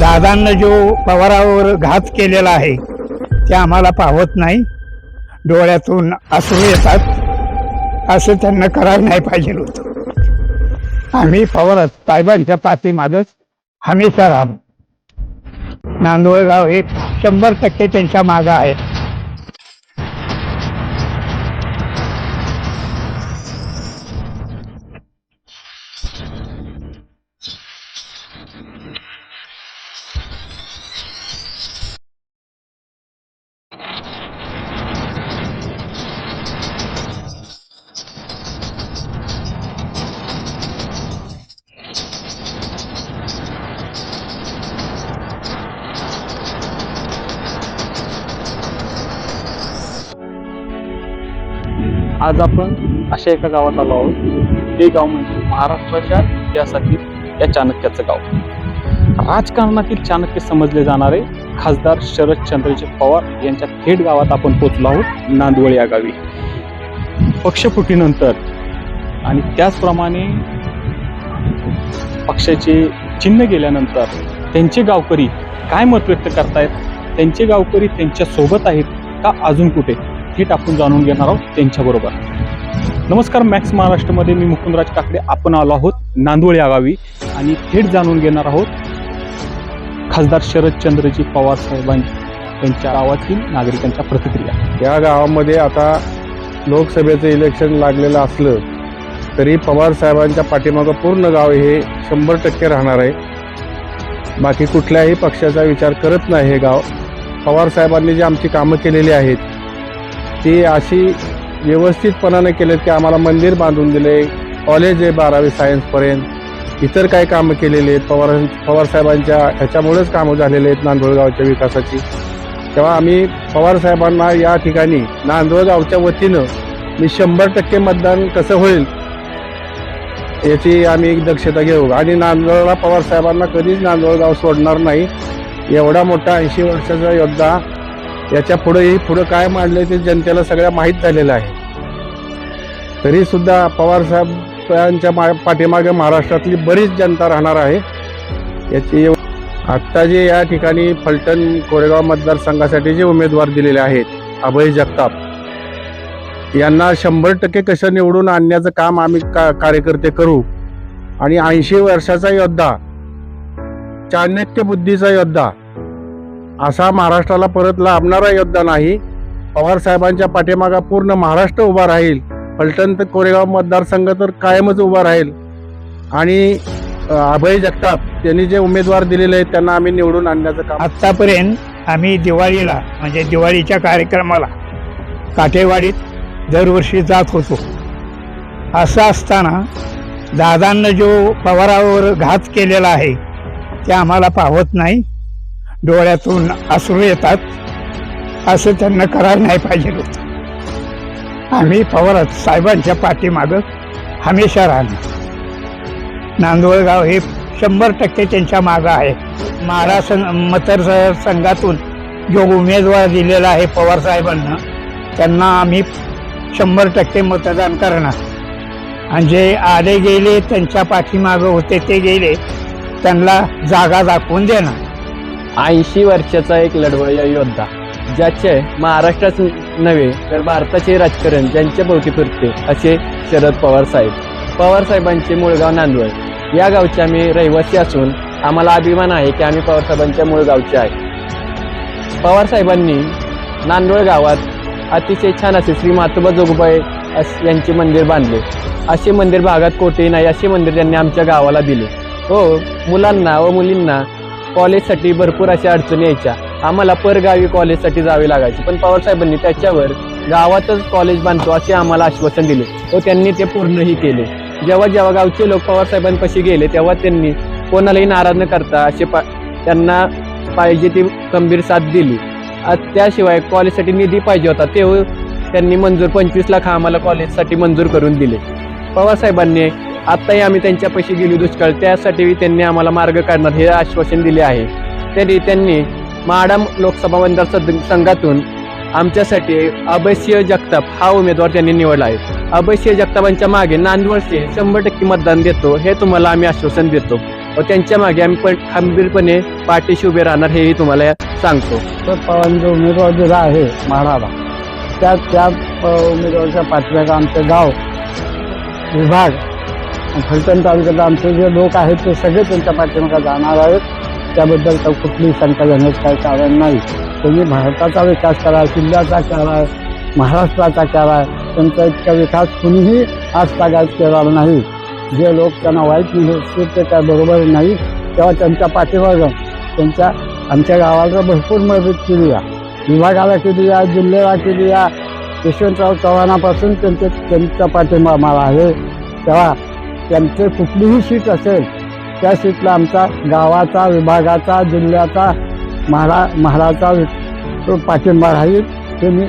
दादांना जो पवारावर घात केलेला आहे ते आम्हाला पाहत नाही. डोळ्यातून असू येतात. असं त्यांना करायला नाही पाहिजे होतं. आम्ही पवार साहेबांच्या पाठीमागच हमेशा राहू. नांदोळगाव हे शंभर टक्के त्यांच्या मागं आहे. आज आपण अशा एका गावात आलो आहोत. ते गाव म्हणजे महाराष्ट्राच्या इतिहासातील या चाणक्याचं गाव. राजकारणातील चाणक्य समजले जाणारे खासदार शरदचंद्रजी पवार यांच्या थेट गावात आपण पोचलो आहोत नांदवळ या गावी. पक्षफुटीनंतर आणि त्याचप्रमाणे पक्षाचे चिन्ह गेल्यानंतर त्यांचे गावकरी काय मत व्यक्त करतायत? त्यांचे गावकरी त्यांच्यासोबत आहेत का अजून कुठे? थेट आपण जाणून घेणार आहोत त्यांच्याबरोबर. नमस्कार मॅक्स महाराष्ट्रामध्ये मी मुकुंदराज काकडे. आपण आलो आहोत नांदवळ या गावी. आणि थेट जाणून घेणार आहोत खासदार शरदचंद्रजी पवार साहेबां यांच्या गावातील नागरिकांच्या प्रतिक्रिया. या गावामध्ये आता लोकसभेचं इलेक्शन लागलेलं असलं तरी पवार साहेबांच्या पाठीमागं पूर्ण गाव हे शंभर टक्के राहणार आहे. बाकी कुठल्याही पक्षाचा विचार करत नाही हे गाव. पवार साहेबांनी जी आमची कामं केलेली आहेत ती अशी व्यवस्थितपणाने केलेत की आम्हाला मंदिर बांधून दिले कॉलेज आहे बारावी सायन्सपर्यंत इतर काही कामं केलेली आहेत पवार पवारसाहेबांच्या ह्याच्यामुळेच कामं झालेली आहेत नांदोळगावच्या विकासाची. तेव्हा आम्ही पवारसाहेबांना या ठिकाणी नांदोळगावच्या वतीनं मी शंभर टक्के मतदान कसं होईल याची आम्ही एक दक्षता घेऊ. आणि नांदोळला पवार साहेबांना कधीच नांदोळगाव सोडणार नाही. एवढा मोठा ऐंशी वर्षाचा योद्धा याच्या पुढेही पुढं काय मांडलं ते जनतेला सगळ्या माहीत झालेलं आहे. तरी सुद्धा पवार मा पाठीमागे महाराष्ट्रातली बरीच जनता राहणार आहे. याची आत्ता जे या ठिकाणी फलटण कोरेगाव मतदारसंघासाठी जे उमेदवार दिलेले आहेत अभय जगताप यांना शंभर टक्के कसं निवडून आणण्याचं काम आम्ही का कार्यकर्ते करू? आणि ऐंशी वर्षाचा योद्धा चाणक्य बुद्धीचा योद्धा असा महाराष्ट्राला परत लाभणारा योद्धा नाही. पवार साहेबांच्या पाठीमागा पूर्ण महाराष्ट्र उभा राहील. फलटण तर कोरेगाव मतदारसंघ तर कायमच उभा राहील. आणि अभय जगताप यांनी जे उमेदवार दिलेले आहेत त्यांना आम्ही निवडून आणण्याचं काम आत्तापर्यंत आम्ही दिवाळीला म्हणजे दिवाळीच्या कार्यक्रमाला काठेवाडीत दरवर्षी जात होतो. असं असताना दादांना जो पवारावर घात केलेला आहे ते आम्हाला पावत नाही. डोळ्यातून आसरू येतात असं त्यांना करायला नाही पाहिजे होतं. आम्ही पवार साहेबांच्या पाठीमागं हमेशा राहणार. नांदवळगाव हे शंभर टक्के त्यांच्या मागं आहे. महाराष्ट्र मतदारसंघातून जो उमेदवार दिलेला आहे पवार साहेबांना त्यांना आम्ही शंभर टक्के मतदान करणार. आणि जे आले गेले त्यांच्या पाठीमागं होते ते गेले त्यांना जागा दाखवून देणार. ऐंशी वर्षाचा एक लढवय्या योद्धा ज्याचे महाराष्ट्राच नव्हे तर भारताचे राजकारण ज्यांच्या भोवती फिरते असे शरद पवार साहेब. पवार साहेबांचे मूळगाव नांदवळ या गावचे आम्ही रहिवासी असून आम्हाला अभिमान आहे की आम्ही पवार साहेबांच्या मूळ गावचे आहे. पवार साहेबांनी नांदवळ गावात अतिशय छान असे श्री मातोबा जोगबाई अस यांचे मंदिर बांधले. असे मंदिर भागात कोठेही नाही असे मंदिर त्यांनी आमच्या गावाला दिले. हो मुलांना व मुलींना कॉलेजसाठी भरपूर अशा अडचणी यायच्या. आम्हाला परगावी कॉलेजसाठी जावे लागायचे. पण पवारसाहेबांनी त्याच्यावर गावातच कॉलेज बांधतो असे आम्हाला आश्वासन दिले. व त्यांनी ते पूर्णही केले. जेव्हा जेव्हा गावचे लोक पवारसाहेबांपाशी गेले तेव्हा त्यांनी कोणालाही नाराज न करता असे पा त्यांना पाहिजे ती गंभीर साथ दिली. त्याशिवाय कॉलेजसाठी निधी पाहिजे होता ते त्यांनी मंजूर पंचवीस लाख आम्हाला कॉलेजसाठी मंजूर करून दिले. पवारसाहेबांनी आत्ताही आम्ही त्यांच्यापाशी गेली दुष्काळ. त्यासाठी त्यांनी आम्हाला मार्ग काढणार हे आश्वासन दिले आहे. तरी त्यांनी माडम लोकसभा मतदार संघातून आमच्यासाठी अभयसिंह जगताप हा उमेदवार त्यांनी निवडला आहे. अभयसिंह जगतापांच्या मागे नांदवळचे शंभर टक्के मतदान देतो हे तुम्हाला आम्ही आश्वासन देतो. व त्यांच्या मागे आम्ही पण खंबीरपणे पाठीशी उभे राहणार हेही तुम्हाला सांगतो. शरद पवारांनी जो उमेदवार दिला आहे महाराला त्या त्या उमेदवारच्या उमेदवाराच्या पाठीमागे आमचं गाव विभाग. फलटण तालुक्यात आमचे जे लोक आहेत ते सगळे त्यांच्या पाठीमागे जाणार आहेत. त्याबद्दल तर कुठलीही शंका घेण्याचं काही कारण नाही. तुम्ही भारताचा विकास करा जिल्ह्याचा करा महाराष्ट्राचा करा त्यांचा इतका विकास कुणीही आजतागायत केला नाही. जे लोक त्यांना वाईट म्हणजे निश्चित ते काय बरोबर नाही तेव्हा त्यांच्या पाठीमागं त्यांच्या आमच्या गावाला भरपूर मदत केली या विभागाला केली या जिल्ह्याला केली या यशवंतराव चव्हाणापासून त्यांचे त्यांचा पाठिंबा मला आहे. तेव्हा त्यांचे कुठलीही सीट असेल त्या सीटला आमचा गावाचा विभागाचा जिल्ह्याचा महारा महाराचा पाठिंबा राहील हे मी